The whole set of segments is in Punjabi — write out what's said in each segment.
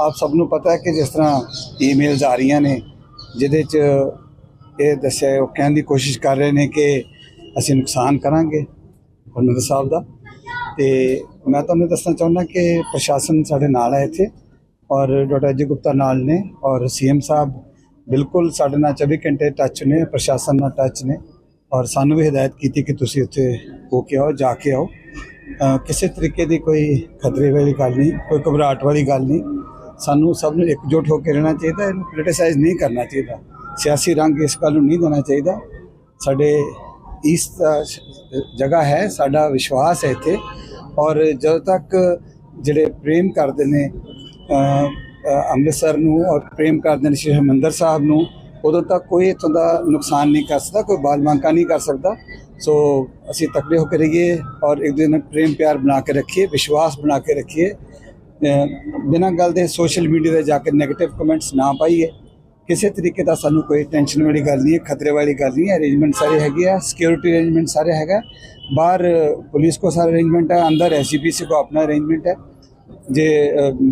ਆਪ ਸਭ ਨੂੰ ਪਤਾ ਹੈ ਕਿ ਜਿਸ ਤਰ੍ਹਾਂ ਈਮੇਲਸ ਆ ਰਹੀਆਂ ਨੇ, ਜਿਹਦੇ 'ਚ ਇਹ ਦੱਸਿਆ ਉਹ ਕਹਿਣ ਦੀ ਕੋਸ਼ਿਸ਼ ਕਰ ਰਹੇ ਨੇ ਕਿ ਅਸੀਂ ਨੁਕਸਾਨ ਕਰਾਂਗੇ ਹਰਮਿੰਦਰ ਸਾਹਿਬ ਦਾ। ਤੇ ਮੈਂ ਤੁਹਾਨੂੰ ਦੱਸਣਾ ਚਾਹੁੰਦਾ ਕਿ ਪ੍ਰਸ਼ਾਸਨ ਸਾਡੇ ਨਾਲ ਹੈ ਇੱਥੇ ਔਰ ਡਾਕਟਰ ਅਜੇ ਗੁਪਤਾ ਨਾਲ ਨੇ ਔਰ ਸੀਐਮ ਸਾਹਿਬ ਬਿਲਕੁਲ ਸਾਡੇ ਨਾਲ 24 ਘੰਟੇ ਟੱਚ ਨੇ, ਪ੍ਰਸ਼ਾਸਨ ਨਾਲ ਟੱਚ ਨੇ ਔਰ ਸਾਨੂੰ ਵੀ ਹਦਾਇਤ ਕੀਤੀ ਕਿ ਤੁਸੀਂ ਉੱਥੇ ਹੋ ਕੇ ਆਓ, ਜਾ ਕੇ ਆਓ। ਕਿਸੇ ਤਰੀਕੇ ਦੀ ਕੋਈ ਖਤਰੇ ਵਾਲੀ ਗੱਲ ਨਹੀਂ, ਕੋਈ ਘਬਰਾਹਟ ਵਾਲੀ ਗੱਲ ਨਹੀਂ। ਸਾਨੂੰ ਸਭ ਨੂੰ ਇਕਜੁੱਟ ਹੋ ਕੇ ਰਹਿਣਾ ਚਾਹੀਦਾ, ਇਹਨੂੰ ਪੋਲੀਟੀਸਾਈਜ਼ ਨਹੀਂ ਕਰਨਾ ਚਾਹੀਦਾ। ਸਿਆਸੀ ਰੰਗ ਇਸ ਗੱਲ ਨੂੰ ਨਹੀਂ ਦੇਣਾ ਚਾਹੀਦਾ। ਸਾਡੇ ਇਸ ਜਗ੍ਹਾ ਹੈ, ਸਾਡਾ ਵਿਸ਼ਵਾਸ ਹੈ ਇੱਥੇ। ਔਰ ਜਦੋਂ ਤੱਕ ਜਿਹੜੇ ਪ੍ਰੇਮ ਕਰਦੇ ਨੇ ਅੰਮ੍ਰਿਤਸਰ ਨੂੰ ਔਰ ਪ੍ਰੇਮ ਕਰਦੇ ਨੇ ਸ਼੍ਰੀ ਹਰਿਮੰਦਰ ਸਾਹਿਬ ਨੂੰ, ਉਦੋਂ ਤੱਕ ਕੋਈ ਇੱਥੋਂ ਦਾ ਨੁਕਸਾਨ ਨਹੀਂ ਕਰ ਸਕਦਾ, ਕੋਈ ਬਾਲ ਬਾਂਕਾ ਨਹੀਂ ਕਰ ਸਕਦਾ। ਸੋ ਅਸੀਂ ਤਕੜੇ ਹੋ ਕੇ ਰਹੀਏ ਔਰ ਇੱਕ ਦਿਨ ਪ੍ਰੇਮ ਪਿਆਰ ਬਣਾ ਕੇ ਰੱਖੀਏ, ਵਿਸ਼ਵਾਸ ਬਣਾ ਕੇ ਰੱਖੀਏ। ਬਿਨਾਂ ਗੱਲ ਦੇ ਸੋਸ਼ਲ ਮੀਡੀਆ ਤੇ ਜਾ ਕੇ 네ਗੇਟਿਵ ਕਮੈਂਟਸ ਨਾ ਪਾਈਏ ਕਿਸੇ ਤਰੀਕੇ ਦਾ ਸਾਨੂੰ ਕੋਈ ਟੈਨਸ਼ਨ ਵਾਲੀ ਗੱਲ ਨਹੀਂ ਹੈ, ਖਤਰੇ ਵਾਲੀ ਗੱਲ ਨਹੀਂ ਹੈ। ਅਰੇਂਜਮੈਂਟ ਸਾਰੇ ਹੈਗੇ ਆ ਸਿਕਿਉਰਿਟੀ ਅਰੇਂਜਮੈਂਟ ਸਾਰੇ ਹੈਗਾ। ਬਾਹਰ ਪੁਲਿਸ ਕੋ ਸਾਰਾ ਅਰੇਂਜਮੈਂਟ ਹੈ, ਅੰਦਰ ਐਸਜੀਪੀਸੀ ਕੋ ਆਪਣਾ ਅਰੇਂਜਮੈਂਟ ਹੈ। ਜੇ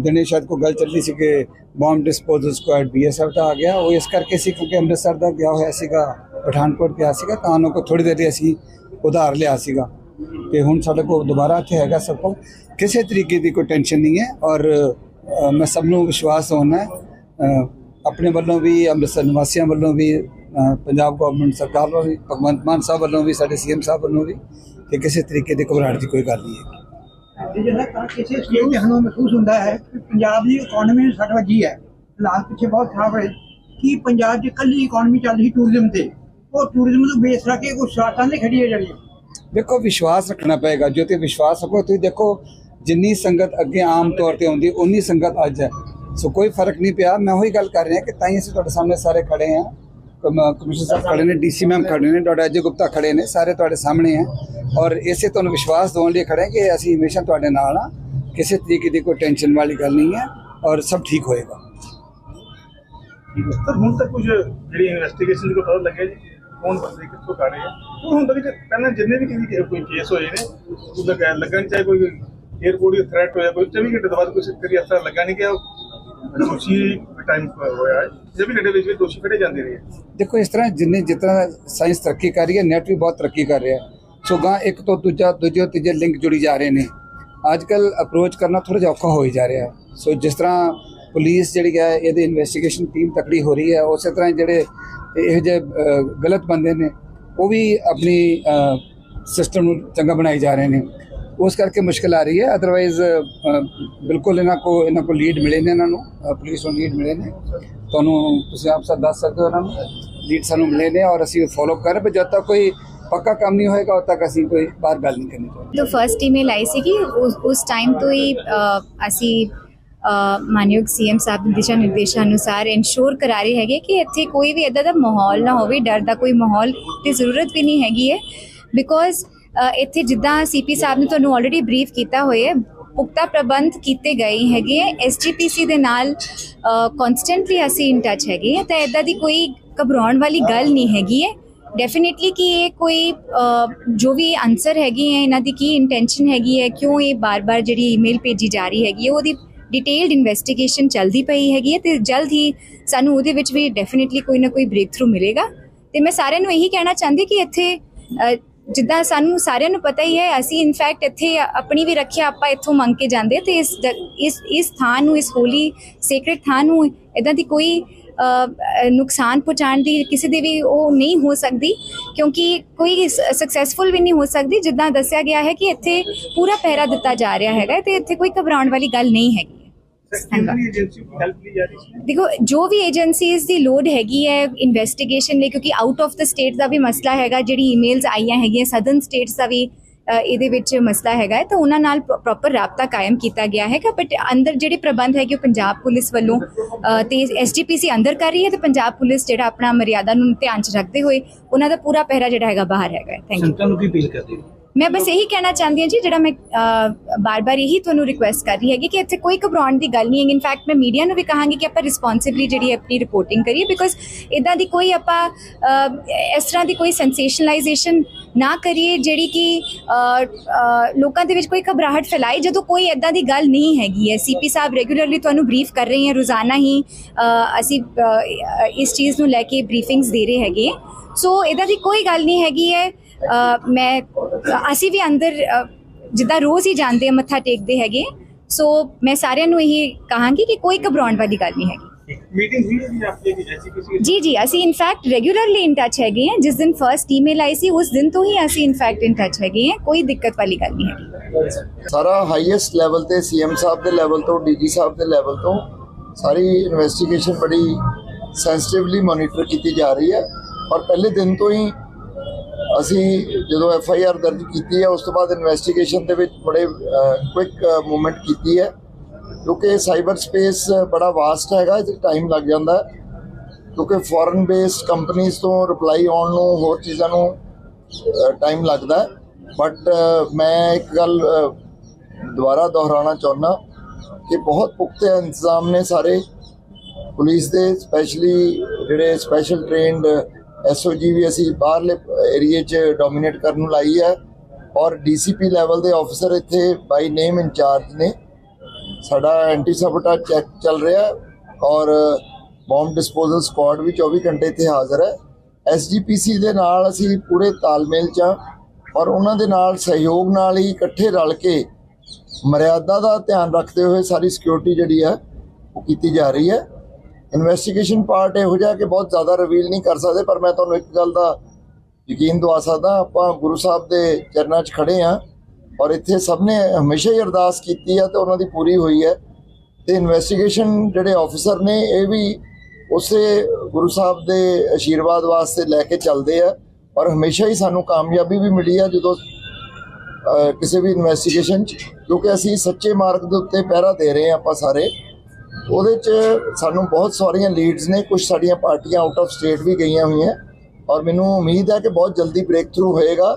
ਦਿਨੇ ਸ਼ਾਇਦ ਕੋਈ ਗੱਲ ਚੱਲੀ ਸੀ ਕਿ ਬੰਬ ਡਿਸਪੋਜ਼ਲ ਸਕੁਐਡ ਬੀਐਸਐਫ ਦਾ ਆ ਗਿਆ, ਉਹ ਇਸ ਕਰਕੇ ਸੀ ਕਿਉਂਕਿ ਅੰਮ੍ਰਿਤਸਰ ਦਾ ਗਿਆ ਹੋਇਆ ਸੀਗਾ, ਪਠਾਨਕੋਟ ਗਿਆ ਸੀਗਾ, ਤਾਂ ਉਹਨਾਂ ਕੋ ਥੋੜੀ ਦੇਰ ਲਈ ਅਸੀਂ ਉਧਾਰ ਲਿਆ ਸੀਗਾ। ਤੇ ਹੁਣ ਸਾਡੇ ਕੋਲ ਦੁਬਾਰਾ ਇੱਥੇ ਹੈਗਾ ਸਭ ਕੋਲ। ਕਿਸੇ ਤਰੀਕੇ ਦੀ ਕੋਈ ਟੈਨਸ਼ਨ ਨਹੀਂ ਹੈ ਔਰ ਮੈਂ ਸਭ ਨੂੰ ਵਿਸ਼ਵਾਸ ਹੋਣਾ ਹੈ ਆਪਣੇ ਵੱਲੋਂ ਵੀ ਅੰਮ੍ਰਿਤਸਰ ਨਿਵਾਸੀਆਂ ਵੱਲੋਂ ਵੀ ਪੰਜਾਬ ਗਵਰਨਮੈਂਟ ਸਰਕਾਰ ਵੱਲੋਂ ਵੀ ਭਗਵੰਤ ਮਾਨ ਸਾਹਿਬ ਵੱਲੋਂ ਵੀ ਸਾਡੇ ਸੀਐਮ ਸਾਹਿਬ ਵੱਲੋਂ ਵੀ ਕਿ ਕਿਸੇ ਤਰੀਕੇ ਦੀ ਘਬਰਾਹਟ ਦੀ ਕੋਈ ਗੱਲ ਨਹੀਂ ਹੈ। ਜਿਹੜਾ ਤਾਂ ਕਿਸੇ ਸਟੇਜ ਤੇ ਸਾਨੂੰ ਮਹਿਸੂਸ ਹੁੰਦਾ ਹੈ ਕਿ ਪੰਜਾਬ ਦੀ ਇਕਨੋਮੀ ਸੱਟ ਵੱਜੀ ਹੈ ਹਾਲਾਤ ਪਿੱਛੇ ਬਹੁਤ ਖਰਾਬ ਹੋਏ। ਕੀ ਪੰਜਾਬ ਦੀ ਕੱਲੀ ਇਕਨੋਮੀ ਚੱਲ ਰਹੀ ਟੂਰਿਜ਼ਮ ਤੇ? ਉਹ ਟੂਰਿਜ਼ਮ ਨੂੰ ਬੇਸ ਰੱਖ ਕੇ ਕੁਝ ਸ਼ਾਰਟਾਂ ਦੇ ਖੜੀ ਹੈ ਜਿਹੜੀਆਂ ਦੇਖੋ ਵਿਸ਼ਵਾਸ ਰੱਖਣਾ ਪਏਗਾ। ਜੋ ਤੇ ਵਿਸ਼ਵਾਸ ਰੱਖੋ ਤੁਸੀਂ ਦੇਖੋ ਜਿੰਨੀ ਸੰਗਤ ਅੱਗੇ ਆਮ ਤੌਰ ਤੇ ਆਉਂਦੀ ਉਨੀ ਸੰਗਤ ਅੱਜ ਹੈ ਸੋ ਕੋਈ ਫ਼ਰਕ ਨਹੀਂ ਪਿਆ ਮੈਂ ਉਹੀ ਗੱਲ ਕਰ ਰਿਹਾ ਕਿ ਤਾਂ ਹੀ ਅਸੀਂ ਤੁਹਾਡੇ ਸਾਹਮਣੇ ਸਾਰੇ ਖੜੇ ਹਾਂ ਕਮਿਸ਼ਨਰ ਸਾਹਿਬ ਖੜੇ ਨੇ ਡੀਸੀ ਮੈਮ ਖੜੇ ਨੇ ਡਾਕਟਰ ਅਜੇ ਗੁਪਤਾ ਖੜੇ ਨੇ ਸਾਰੇ ਤੁਹਾਡੇ ਸਾਹਮਣੇ ਹੈ ਔਰ ਇਸੇ ਤੁਹਾਨੂੰ ਵਿਸ਼ਵਾਸ ਦਿਵਾਉਣ ਲਈ ਖੜੇ ਹਾਂ ਕਿ ਅਸੀਂ ਹਮੇਸ਼ਾ ਤੁਹਾਡੇ ਨਾਲ ਆ ਕਿਸੇ ਤਰੀਕੇ ਦੀ ਕੋਈ ਟੈਨਸ਼ਨ ਵਾਲੀ ਗੱਲ ਨਹੀਂ ਹੈ ਔਰ ਸਭ ਠੀਕ ਹੋਏਗਾ ਸਰ ਹੁਣ ਤੱਕ ਕੁਝ ਜਿਹੜੀ ਇਨਵੈਸਟੀਗੇਸ਼ਨ ਦੀ ਕੋਈ ਪਤਾ ਲੱਗਿਆ ਜੀ ਕੌਣ ਬੰਦੇ ਕਿੱਥੋਂ ਕਰ ਰਹੇ ਆ ਉਹ ਹੁਣ ਤੱਕ ਜੇ ਪਹਿਲਾਂ ਜਿੰਨੇ ਵੀ ਕਿਸੇ ਕੋਈ ਕੇਸ ਹੋਏ ਨੇ ਉਹਦਾ ਕਹਿ ਲੱਗਣ ਚਾਹੇ ਕੋਈ 에어ਪੋਰਟ ਦੀ ਥ੍ਰੈਟ ਹੋਇਆ, ਕੋਈ 24 ਘੰਟੇ ਬਾਅਦ ਕੋਈ ਕਰੀ ਅਸਰ ਲੱਗਾ ਨਹੀਂ ਕਿ ਦੋਸ਼ੀ ਟਾਈਮ ਹੋਇਆ ਹੈ। 24 ਘੰਟੇ ਵਿੱਚ ਵੀ ਦੋਸ਼ੀ ਫੜੇ ਜਾਂਦੇ ਰਹੇ ਦੇਖੋ, ਇਸ ਤਰ੍ਹਾਂ ਜਿੰਨੇ ਜਿਤਨਾ ਸਾਇੰਸ ਤਰੱਕੀ ਕਰ ਰਹੀ ਹੈ ਨੈਟ ਵੀ ਬਹੁਤ ਤਰੱਕੀ ਕਰ ਰਿਹਾ ਸੋ ਗਾਂ ਇੱਕ ਤੋਂ ਦੂਜਾ, ਦੂਜੇ, ਤੀਜੇ ਲਿੰਕ ਜੁੜੀ ਜਾ ਰਹੇ ਨੇ। ਅੱਜ ਕੱਲ ਅਪਰੋਚ ਕਰਨਾ ਥੋੜਾ ਜਿਹਾ ਔਖਾ ਹੋਈ ਜਾ ਰਿਹਾ ਸੋ ਜਿਸ ਤਰ੍ਹਾਂ ਪੁਲਿਸ ਜਿਹੜੀ ਹੈ, ਇਹਦੀ ਇਨਵੈਸਟੀਗੇਸ਼ਨ ਟੀਮ ਤਕੜੀ ਹੋ ਰਹੀ ਹੈ, ਉਸੇ ਤਰ੍ਹਾਂ ਜਿਹੜੇ ਇਹੋ ਜਿਹੇ ਗਲਤ ਬੰਦੇ ਨੇ, ਉਹ ਵੀ ਆਪਣੀ ਸਿਸਟਮ ਨੂੰ ਚੰਗਾ ਬਣਾਈ ਜਾ ਰਹੇ ਨੇ। ਉਸ ਕਰਕੇ ਮੁਸ਼ਕਲ ਆ ਰਹੀ ਹੈ। ਅਦਰਵਾਈਜ਼ ਬਿਲਕੁਲ ਇਹਨਾਂ ਕੋ ਇਹਨਾਂ ਕੋ ਲੀਡ ਮਿਲੇ ਨੇ ਇਹਨਾਂ ਨੂੰ। ਪੁਲਿਸ ਨੂੰ ਲੀਡ ਮਿਲੇ ਨੇ। ਤੁਹਾਨੂੰ ਤੁਸੀਂ ਆਪ ਸਭ ਦੱਸ ਸਕਦੇ ਹੋ ਇਹਨਾਂ ਨੂੰ। ਲੀਡ ਸਾਨੂੰ ਮਿਲੇ ਨੇ ਔਰ ਅਸੀਂ ਫੋਲੋ ਕਰ ਪਰ ਜਦ ਤੱਕ ਕੋਈ ਪੱਕਾ ਕੰਮ ਨਹੀਂ ਹੋਏਗਾ ਉਦ ਤੱਕ ਅਸੀਂ ਕੋਈ ਬਾਹਰ ਗੱਲ ਨਹੀਂ ਕਰਨੀ ਚਾਹੁੰਦੇ। ਜੋ ਫਰਸਟ ਈਮੇਲ ਆਈ ਸੀ ਕਿ ਉਸ ਟਾਈਮ ਤੋਂ ਹੀ ਅਸੀਂ ਅ, ਮਾਨਯੋਗ ਸੀਐਮ ਸਾਹਿਬ ਦੇ ਦਿਸ਼ਾ ਨਿਰਦੇਸ਼ਾਂ ਅਨੁਸਾਰ ਇਨਸ਼ੋਰ ਕਰਾ ਰਹੇ ਹੈਗੇ ਕਿ ਇੱਥੇ ਕੋਈ ਵੀ ਇਦਾਂ ਦਾ ਮਾਹੌਲ ਨਾ ਹੋਵੇ। ਡਰ ਦਾ ਕੋਈ ਮਾਹੌਲ ਦੀ ਜ਼ਰੂਰਤ ਵੀ ਨਹੀਂ ਹੈਗੀ ਹੈ। ਬਿਕੋਜ਼ ਇੱਥੇ ਜਿੱਦਾਂ ਸੀਪੀ ਸਾਹਿਬ ਨੇ ਤੁਹਾਨੂੰ ਆਲਰੇਡੀ ਬਰੀਫ ਕੀਤਾ ਹੋਇਆ ਹੈ, ਪੁਖਤਾ ਪ੍ਰਬੰਧ ਕੀਤੇ ਗਏ ਹੈਗੇ ਹੈ ਐਸਜੀਪੀਸੀ ਦੇ ਨਾਲ ਕਨਸਟੈਂਟਲੀ ਅਸੀਂ ਇਨ ਟੱਚ ਹੈਗੇ ਹਾਂ, ਤਾਂ ਇਦਾਂ ਦੀ ਕੋਈ ਘਬਰਾਉਣ ਵਾਲੀ ਗੱਲ ਨਹੀਂ ਹੈਗੀ ਹੈ। ਡੈਫੀਨਿਟਲੀ ਕਿ ਇਹ ਕੋਈ ਜੋ ਵੀ ਆਨਸਰ ਹੈਗੀ ਹੈ, ਇਹਨਾਂ ਦੀ ਕੀ ਇੰਟੈਂਸ਼ਨ ਹੈਗੀ ਹੈ, ਕਿਉਂ ਇਹ ਬਾਰ-ਬਾਰ ਜਿਹੜੀ ਈਮੇਲ ਭੇਜੀ ਜਾ ਰਹੀ ਹੈਗੀ ਹੈ, ਉਹਦੀ ਡਿਟੇਲਡ ਇਨਵੈਸਟੀਗੇਸ਼ਨ ਚੱਲਦੀ ਪਈ ਹੈਗੀ ਹੈ ਤੇ ਜਲਦ ਹੀ ਸਾਨੂੰ ਉਹਦੇ ਵਿੱਚ ਵੀ ਡੈਫੀਨਿਟਲੀ ਕੋਈ ਨਾ ਕੋਈ ਬ੍ਰੇਕ ਥਰੂ ਮਿਲੇਗਾ। ਤੇ ਮੈਂ ਸਾਰਿਆਂ ਨੂੰ ਇਹੀ ਕਹਿਣਾ ਚਾਹੁੰਦੀ ਕਿ ਇੱਥੇ ਜਿੱਦਾਂ ਸਾਨੂੰ ਸਾਰਿਆਂ ਨੂੰ ਪਤਾ ਹੀ ਹੈ, ਅਸੀਂ ਇਨਫੈਕਟ ਇੱਥੇ ਆਪਣੀ ਵੀ ਰੱਖਿਆ, ਆਪਾਂ ਇੱਥੋਂ ਮੰਗ ਕੇ ਜਾਂਦੇ ਹਾਂ ਤੇ ਇਸ ਜ- ਇਸ ਇਸ ਥਾਂ ਨੂੰ, ਇਸ ਹੋਲੀ ਸੇਕ੍ਰੇਟ ਥਾਂ ਨੂੰ ਇਦਾਂ ਦੀ ਕੋਈ ਨੁਕਸਾਨ ਪਹੁੰਚਾਉਣ ਦੀ ਕਿਸੇ ਦੀ ਵੀ ਉਹ ਨਹੀਂ ਹੋ ਸਕਦੀ ਕਿਉਂਕਿ ਕੋਈ ਸਕਸੈਸਫੁਲ ਵੀ ਨਹੀਂ ਹੋ ਸਕਦੀ ਜਿੱਦਾਂ ਦੱਸਿਆ ਗਿਆ ਹੈ ਕਿ ਇੱਥੇ ਪੂਰਾ ਪਹਿਰਾ ਦਿੱਤਾ ਜਾ ਰਿਹਾ ਹੈਗਾ ਤੇ ਇੱਥੇ ਕੋਈ ਘਬਰਾਉਣ ਵਾਲੀ ਗੱਲ ਨਹੀਂ ਹੈਗੀ। ਦੇਖੋ ਜੋ ਵੀ ਏਜੰਸੀਜ਼ ਦੀ ਲੋਡ ਹੈਗੀ ਹੈ ਇਨਵੈਸਟੀਗੇਸ਼ਨ ਲਈ ਕਿਉਂਕਿ ਆਊਟ ਆਫ ਦ ਸਟੇਟ ਦਾ ਵੀ ਮਸਲਾ ਹੈਗਾ ਜਿਹੜੀ ਈਮੇਲਸ ਆਈਆਂ ਹੈਗੀਆਂ ਸਦਰਨ ਸਟੇਟਸ ਦਾ ਵੀ ਇਹਦੇ ਵਿੱਚ ਮਸਲਾ ਹੈਗਾ ਹੈ ਤਾਂ ਉਹਨਾਂ ਨਾਲ ਪ੍ਰੋਪਰ ਰਾਬਤਾ ਕਾਇਮ ਕੀਤਾ ਗਿਆ ਹੈਗਾ ਬਟ ਅੰਦਰ ਜਿਹੜੇ ਪ੍ਰਬੰਧ ਹੈਗੇ ਉਹ ਪੰਜਾਬ ਪੁਲਿਸ ਵੱਲੋਂ ਤੇ ਐਸਜੀਪੀਸੀ ਅੰਦਰ ਕਰ ਰਹੀ ਹੈ ਤੇ ਪੰਜਾਬ ਪੁਲਿਸ ਜਿਹੜਾ ਆਪਣਾ ਮਰਿਆਦਾ ਨੂੰ ਧਿਆਨ ਚ ਰੱਖਦੇ ਹੋਏ ਉਹਨਾਂ ਦਾ ਪੂਰਾ ਪਹਿਰਾ ਜਿਹੜਾ ਹੈਗਾ ਬਾਹਰ ਹੈਗਾ ਥੈਂਕ ਯੂ ਸੰਗਤਾਂ ਨੂੰ ਕੀ ਅਪੀਲ ਕਰਦੇ ਹੋ ਮੈਂ ਬਸ ਇਹੀ ਕਹਿਣਾ ਚਾਹੁੰਦੀ ਹਾਂ ਜੀ, ਜਿਹੜਾ ਮੈਂ ਬਾਰ-ਬਾਰ ਇਹੀ ਤੁਹਾਨੂੰ ਰਿਕੁਐਸਟ ਕਰ ਰਹੀ ਹੈਗੀ ਕਿ ਇੱਥੇ ਕੋਈ ਘਬਰਾਉਣ ਦੀ ਗੱਲ ਨਹੀਂ ਹੈ ਇਨਫੈਕਟ ਮੈਂ ਮੀਡੀਆ ਨੂੰ ਵੀ ਕਹਾਂਗੀ ਕਿ ਆਪਾਂ ਰਿਸਪੌਂਸਿਬਲੀ ਜਿਹੜੀ ਹੈ ਆਪਣੀ ਰਿਪੋਰਟਿੰਗ ਕਰੀਏ ਬਿਕੋਜ਼ ਇਦਾਂ ਦੀ ਕੋਈ ਆਪਾਂ ਇਸ ਤਰ੍ਹਾਂ ਦੀ ਕੋਈ ਸੈਂਸੇਸ਼ਨਲਾਈਜੇਸ਼ਨ ਨਾ ਕਰੀਏ ਜਿਹੜੀ ਕਿ ਲੋਕਾਂ ਦੇ ਵਿੱਚ ਕੋਈ ਘਬਰਾਹਟ ਫੈਲਾਏ। ਜਦੋਂ ਕੋਈ ਇਦਾਂ ਦੀ ਗੱਲ ਨਹੀਂ ਹੈਗੀ ਹੈ ਸੀਪੀ ਸਾਹਿਬ ਰੈਗੂਲਰਲੀ ਤੁਹਾਨੂੰ ਬਰੀਫ ਕਰ ਰਹੇ ਹੈ, ਰੋਜ਼ਾਨਾ ਹੀ ਅਸੀਂ ਇਸ ਚੀਜ਼ ਨੂੰ ਲੈ ਕੇ ਬਰੀਫਿੰਗਸ ਦੇ ਰਹੇ ਹੈਗੇ। ਸੋ ਇਹਦਾ ਦੀ ਕੋਈ ਗੱਲ ਨਹੀਂ ਹੈਗੀ ਹੈ। ਮੈਂ ਅਸੀਂ ਵੀ ਅੰਦਰ ਜਿੱਦਾਂ ਰੋਜ਼ ਹੀ ਜਾਂਦੇ ਆ ਮੱਥਾ ਟੇਕਦੇ ਹੈਗੇ। ਸੋ ਮੈਂ ਸਾਰਿਆਂ ਨੂੰ ਇਹ ਕਹਾਂਗੀ ਕਿ ਕੋਈ ਘਬਰਾਉਣ ਵਾਲੀ ਗੱਲ ਨਹੀਂ ਹੈਗੀ। ਮੀਟਿੰਗ ਹੋਈ ਸੀ ਆਪਕੇ ਵੀ ਐਸੀ ਜੀ ਜੀ ਅਸੀਂ ਇਨਫੈਕਟ ਰੈਗੂਲਰਲੀ ਇਨ ਟੱਚ ਹੈਗੇ ਹਾਂ। ਜਿਸ ਦਿਨ ਫਰਸਟ ਈਮੇਲ ਆਈ ਸੀ ਉਸ ਦਿਨ ਤੋਂ ਹੀ ਅਸੀਂ ਇਨਫੈਕਟ ਇਨ ਟੱਚ ਹੈਗੇ ਹਾਂ। ਕੋਈ ਦਿੱਕਤ ਵਾਲੀ ਗੱਲ ਨਹੀਂ ਹੈਗੀ। ਸਾਰਾ ਹਾਈਐਸਟ ਲੈਵਲ ਤੇ ਸੀਐਮ ਸਾਹਿਬ ਦੇ ਲੈਵਲ ਤੋਂ ਡੀਜੀ ਸਾਹਿਬ ਦੇ ਲੈਵਲ ਤੋਂ ਸਾਰੀ ਇਨਵੈਸਟੀਗੇਸ਼ਨ ਬੜੀ ਸੈਂਸਿਟਿਵਲੀ ਮੋਨੀਟਰ ਕੀਤੀ ਜਾ ਰਹੀ ਹੈ। ਔਰ ਪਹਿਲੇ ਦਿਨ ਤੋਂ ਹੀ ਅਸੀਂ ਜਦੋਂ ਐਫ ਆਈ ਆਰ ਦਰਜ ਕੀਤੀ ਹੈ, ਉਸ ਤੋਂ ਬਾਅਦ ਇਨਵੈਸਟੀਗੇਸ਼ਨ ਦੇ ਵਿੱਚ ਬੜੇ ਕੁਇਕ ਮੂਵਮੈਂਟ ਕੀਤੀ ਹੈ। ਕਿਉਂਕਿ ਸਾਈਬਰ ਸਪੇਸ ਬੜਾ ਵਾਸਟ ਹੈਗਾ ਇਹ ਟਾਈਮ ਲੱਗ ਜਾਂਦਾ ਹੈ। ਕਿਉਂਕਿ ਫੋਰਨ ਬੇਸਡ ਕੰਪਨੀਆਂ ਤੋਂ ਰਿਪਲਾਈ ਆਉਣ ਨੂੰ, ਹੋਰ ਚੀਜ਼ਾਂ ਨੂੰ ਟਾਈਮ ਲੱਗਦਾ ਬਟ ਮੈਂ ਇੱਕ ਗੱਲ ਦੁਬਾਰਾ ਦੁਹਰਾਉਣਾ ਚਾਹੁੰਦਾ ਕਿ ਬਹੁਤ ਪੁਖਤੇ ਇੰਤਜ਼ਾਮ ਨੇ ਸਾਰੇ। ਪੁਲਿਸ ਦੇ ਸਪੈਸ਼ਲੀ ਜਿਹੜੇ ਸਪੈਸ਼ਲ ਟ੍ਰੇਨਡ ਐਸਓਜੀ ਵੀ ਅਸੀਂ ਬਾਹਰਲੇ ਏਰੀਏ 'ਚ ਡੋਮੀਨੇਟ ਕਰਨ ਨੂੰ ਲਾਈ ਹੈ ਔਰ ਡੀਸੀਪੀ ਲੈਵਲ ਦੇ ਆਫੀਸਰ ਇੱਥੇ ਬਾਈ ਨੇਮ ਇੰਚਾਰਜ ਨੇ। ਸਾਡਾ ਐਂਟੀ ਸਬਟਾ ਚੈੱਕ ਚੱਲ ਰਿਹਾ ਔਰ ਬੰਬ ਡਿਸਪੋਜ਼ਲ ਸਕੁਆਡ ਵੀ 24 ਘੰਟੇ ਇੱਥੇ ਹਾਜ਼ਰ ਹੈ। ਐਸਜੀਪੀਸੀ ਦੇ ਨਾਲ ਅਸੀਂ ਪੂਰੇ ਤਾਲਮੇਲ 'ਚ ਹਾਂ ਔਰ ਉਹਨਾਂ ਦੇ ਨਾਲ ਸਹਿਯੋਗ ਨਾਲ ਹੀ ਇਕੱਠੇ ਰਲ ਕੇ ਮਰਿਆਦਾ ਦਾ ਧਿਆਨ ਰੱਖਦੇ ਹੋਏ ਸਾਰੀ ਸਿਕਿਉਰਿਟੀ ਜਿਹੜੀ ਹੈ ਉਹ ਕੀਤੀ ਜਾ ਰਹੀ ਹੈ। ਇਨਵੈਸਟੀਗੇਸ਼ਨ ਪਾਰਟ ਇਹੋ ਜਿਹਾ ਕਿ ਬਹੁਤ ਜ਼ਿਆਦਾ ਰਿਵੀਲ ਨਹੀਂ ਕਰ ਸਕਦੇ, ਪਰ ਮੈਂ ਤੁਹਾਨੂੰ ਇੱਕ ਗੱਲ ਦਾ ਯਕੀਨ ਦਵਾ ਸਕਦਾ, ਆਪਾਂ ਗੁਰੂ ਸਾਹਿਬ ਦੇ ਚਰਨਾਂ 'ਚ ਖੜੇ ਹਾਂ ਔਰ ਇੱਥੇ ਸਭ ਨੇ ਹਮੇਸ਼ਾ ਹੀ ਅਰਦਾਸ ਕੀਤੀ ਹੈ ਤੇ ਉਹਨਾਂ ਦੀ ਪੂਰੀ ਹੋਈ ਹੈ ਤੇ ਇਨਵੈਸਟੀਗੇਸ਼ਨ ਜਿਹੜੇ ਆਫੀਸਰ ਨੇ, ਇਹ ਵੀ ਉਸੇ ਗੁਰੂ ਸਾਹਿਬ ਦੇ ਆਸ਼ੀਰਵਾਦ ਵਾਸਤੇ ਲੈ ਕੇ ਚੱਲਦੇ ਆ ਔਰ ਹਮੇਸ਼ਾ ਹੀ ਸਾਨੂੰ ਕਾਮਯਾਬੀ ਵੀ ਮਿਲੀ ਹੈ ਜਦੋਂ ਕਿਸੇ ਵੀ ਇਨਵੈਸਟੀਗੇਸ਼ਨ 'ਚ, ਕਿਉਂਕਿ ਅਸੀਂ ਸੱਚੇ ਮਾਰਗ ਦੇ ਉੱਤੇ ਪਹਿਰਾ ਦੇ ਰਹੇ ਹਾਂ ਆਪਾਂ ਸਾਰੇ। ਉਹਦੇ 'ਚ ਸਾਨੂੰ ਬਹੁਤ ਸਾਰੀਆਂ ਲੀਡਸ ਨੇ ਕੁਝ ਸਾਡੀਆਂ ਪਾਰਟੀਆਂ ਆਊਟ ਆਫ ਸਟੇਟ ਵੀ ਗਈਆਂ ਹੋਈਆਂ। ਔਰ ਮੈਨੂੰ ਉਮੀਦ ਹੈ ਕਿ ਬਹੁਤ ਜਲਦੀ ਬ੍ਰੇਕ ਥਰੂ ਹੋਏਗਾ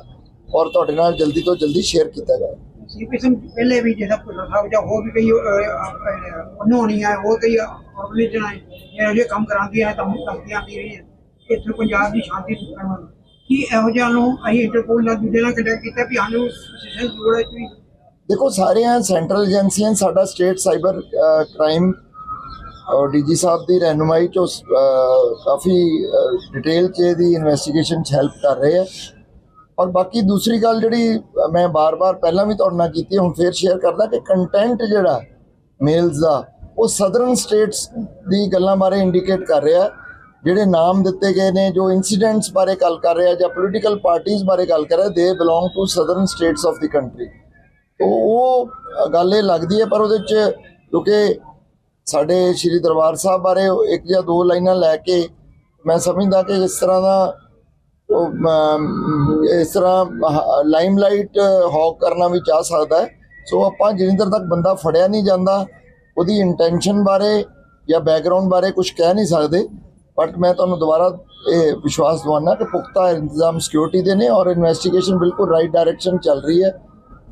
ਔਰ ਤੁਹਾਡੇ ਨਾਲ ਜਲਦੀ ਤੋਂ ਜਲਦੀ ਸ਼ੇਅਰ ਕੀਤਾ ਜਾਏਗਾ ਸੀਪੀ ਸਿੰਘ ਪਹਿਲੇ ਵੀ ਜਿਹੜਾ ਪੁੱਛਣਾ ਸਾਹਿਬ ਜਾਂ ਹੋਰ ਵੀ ਕਈ ਅਨੋਣੀ ਹੈ ਹੋਰ ਕਈ ਆਰਗੇਨਾਈਜੇਸ਼ਨ ਹੈ ਇਹੋ ਜਿਹੇ ਕੰਮ ਕਰਾਉਂਦੀਆਂ ਹੈ ਤਾਂ ਧਮਕੀਆਂ ਆਉਂਦੀ ਰਹੀ ਹੈ ਇੱਥੇ ਪੰਜਾਬ ਦੀ ਸ਼ਾਂਤੀ ਸੁਖਣ ਵੱਲ। ਕੀ ਇਹੋ ਜਿਹਾ ਨੂੰ ਅਸੀਂ ਇੰਟਰਪੋਲ ਨਾਲ ਦੂਜੇ ਨਾਲ ਕੰਟੈਕਟ ਕੀਤਾ ਵੀ ਸਾਨੂੰ ਸਿਸਟਮ ਜੋੜੇ ਚ ਵੀ ਦੇਖੋ ਸਾਰੀਆਂ ਸੈਂਟਰਲ ਏਜੰਸੀਆਂ ਸਾਡਾ ਸਟੇਟ ਸਾਈਬਰ ਕ੍ਰਾਈਮ ਔਰ ਡੀਜੀ ਸਾਹਿਬ ਦੀ ਰਹਿਨੁਮਾਈ ਚ ਉਸ, ਕਾਫੀ ਡਿਟੇਲ ਚ ਇਹਦੀ ਇਨਵੈਸਟੀਗੇਸ਼ਨ ਚ ਹੈਲਪ ਕਰ ਰਹੇ ਆ। ਔਰ ਬਾਕੀ ਦੂਸਰੀ ਗੱਲ ਜਿਹੜੀ ਮੈਂ ਬਾਰ-ਬਾਰ ਪਹਿਲਾਂ ਵੀ ਤੁਹਾਡੇ ਨਾਲ ਕੀਤੀ ਹੁਣ ਫੇਰ ਸ਼ੇਅਰ ਕਰਦਾ ਕਿ ਕੰਟੈਂਟ ਜਿਹੜਾ ਮੇਲਸ ਦਾ ਉਹ ਸਦਰਨ ਸਟੇਟਸ ਦੀ ਗੱਲਾਂ ਬਾਰੇ ਇੰਡੀਕੇਟ ਕਰ ਰਿਹਾ। ਜਿਹੜੇ ਨਾਮ ਦਿੱਤੇ ਗਏ ਨੇ ਜੋ ਇਨਸੀਡੈਂਟਸ ਬਾਰੇ ਗੱਲ ਕਰ ਰਿਹਾ ਜਾਂ ਪੋਲੀਟੀਕਲ ਪਾਰਟੀਆਂ ਬਾਰੇ ਗੱਲ ਕਰ ਰਿਹਾ ਦੇ belong to southern states of the country ਉਹ ਗੱਲ ਇਹ ਲੱਗਦੀ ਹੈ ਪਰ ਉਹਦੇ ਚ ਕਿਉਂਕਿ ਸਾਡੇ ਸ਼੍ਰੀ ਦਰਬਾਰ ਸਾਹਿਬ ਬਾਰੇ ਇੱਕ ਜਾਂ ਦੋ ਲਾਈਨਾਂ ਲੈ ਕੇ ਮੈਂ ਸਮਝਦਾ ਕਿ ਇਸ ਤਰ੍ਹਾਂ ਦਾ ਉਹ ਇਸ ਤਰ੍ਹਾਂ ਲਾਈਮਲਾਈਟ ਹੌਕ ਕਰਨਾ ਵੀ ਚਾਹ ਸਕਦਾ ਹੈ। ਸੋ ਆਪਾਂ ਜਿੰਨੀ ਦੇਰ ਤੱਕ ਬੰਦਾ ਫੜਿਆ ਨਹੀਂ ਜਾਂਦਾ, ਉਹਦੀ ਇੰਟੈਂਸ਼ਨ ਬਾਰੇ ਜਾਂ ਬੈਕਗ੍ਰਾਉਂਡ ਬਾਰੇ ਕੁਝ ਕਹਿ ਨਹੀਂ ਸਕਦੇ। ਬਟ ਮੈਂ ਤੁਹਾਨੂੰ ਦੁਬਾਰਾ ਇਹ ਵਿਸ਼ਵਾਸ ਦਿਵਾਉਣਾ ਕਿ ਪੁਖਤਾ ਇੰਤਜ਼ਾਮ ਸਿਕਿਉਰਿਟੀ ਦੇ ਨੇ ਔਰ ਇਨਵੈਸਟੀਗੇਸ਼ਨ ਬਿਲਕੁਲ ਰਾਈਟ ਡਾਇਰੈਕਸ਼ਨ ਚੱਲ ਰਹੀ ਹੈ।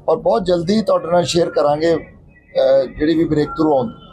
ਔਰ ਬਹੁਤ ਜਲਦੀ ਤੁਹਾਡੇ ਨਾਲ ਸ਼ੇਅਰ ਕਰਾਂਗੇ ਜਿਹੜੀ ਵੀ ਬ੍ਰੇਕ ਥਰੂ ਆਉਂਦੀ।